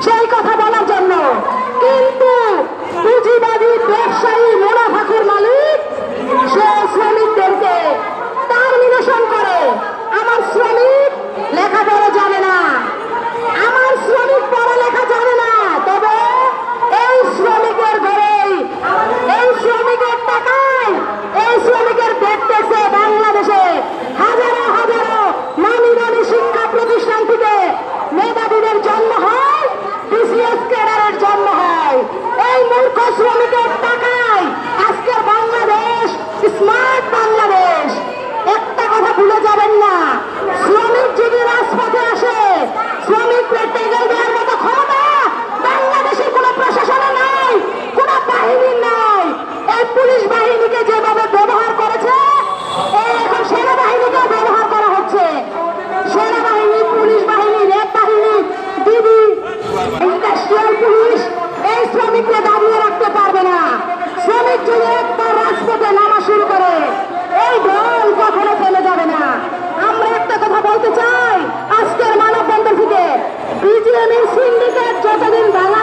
¡Chalco! বলতে চাই আজকের মানববন্ধন থেকে বিজিএম সিন্ডিকেট যতদিন ভাঙা